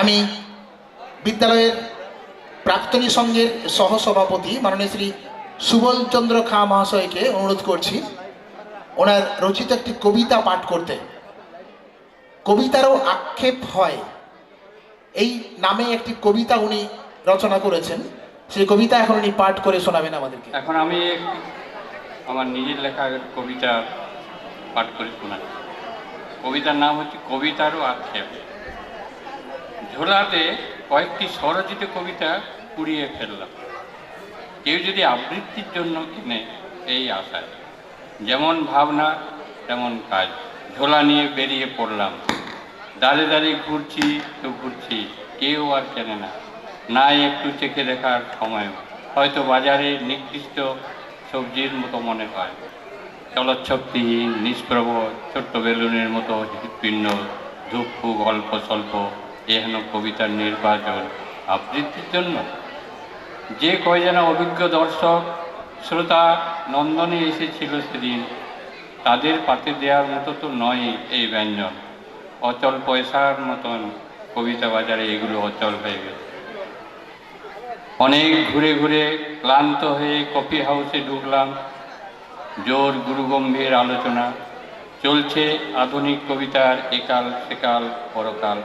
আমি বিদ্যালয়ের প্রাক্তনী সংঘের সহসভাপতি মাননীয় শ্রী সুবল চন্দ্র খা মহাশয়কে অনুরোধ করছি, ওনার রচিত একটি কবিতা পাঠ করতে। কবিতারও আক্ষেপ হয়। এই নামে একটি কবিতা উনি রচনা করেছেন। সেই কবিতা এখন উনি পাঠ করে শোনাবেন আমাদেরকে। এখন আমি আমার নিজের লেখা কবিতা পাঠ করে শোনাচ্ছি। কবিতার নাম হচ্ছে কবিতারও আক্ষেপ। ঝোলাতে কয়েকটি স্বরচিত কবিতা কুড়িয়ে ফেললাম। কেউ যদি আবৃত্তির জন্য কিনে এই আশায়। যেমন ভাবনা, তেমন কাজ। ঝোলা নিয়ে বেরিয়ে পড়লাম। দাঁড়ে দাঁড়িয়ে ঘুরছি তো ঘুরছি, কেউ আর কেনে না। নাই একটু চেখে দেখার সময়। হয়তো বাজারে নির্দিষ্ট সবজির মতো মনে হয়। চলচ্ছক্তিহীন, নিষ্প্রভ, ছোট্ট বেলুনের মতো হৃৎপিণ্ড ধূপ অল্প স্বল্প। এহেন কবিতার নির্বাচন আবৃত্তির জন্য। যে কয়জনা অভিজ্ঞ দর্শক, শ্রোতা, নন্দনে এসেছিল সেদিন, তাদের পাতে দেওয়ার মতো তো নয় এই ব্যঞ্জন। অচল পয়সার মতন কবিতা বাজারে এগুলো অচল হয়ে গেছে। অনেক ঘুরে ঘুরে ক্লান্ত হয়ে কফি হাউসে ঢুকলাম। জোর গুরুগম্ভীর আলোচনা। চলছে আধুনিক কবিতার একাল সেকাল পরকাল।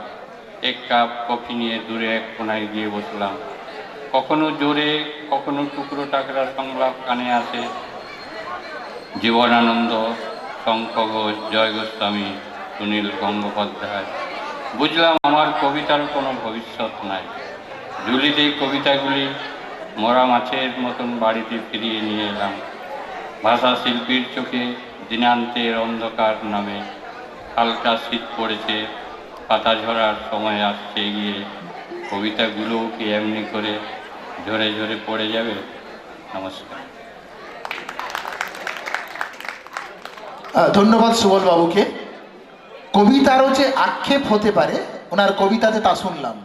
এক কাপ কফি নিয়ে দূরে এক কোনায় গিয়ে বসলাম। কখনো জোরে, কখনো টুকরো টাকরা সংলাপ কানে আসে। জীবনানন্দ শঙ্খ ঘোষ জয় গোস্বামী সুনীল গঙ্গোপাধ্যায়। বুঝলাম আমার কবিতার কোনো ভবিষ্যৎ নাই। ঝুলিতেই কবিতাগুলি মরা মাছের মতন বাড়িতে ফিরিয়ে নিয়ে এলাম। ভাষা শিল্পীর চোখে দিনান্তের অন্ধকার নামে। হালকা শীত পড়েছে পাতা ঝরার সময় আসছে গিয়ে কবিতাগুলোও কি এমনি করে ঝরে ঝরে পড়ে যাবে? নমস্কার। ধন্যবাদ সুবল বাবুকে। কবিতারও যে আক্ষেপ হতে পারে, ওনার কবিতাতে তা শুনলাম।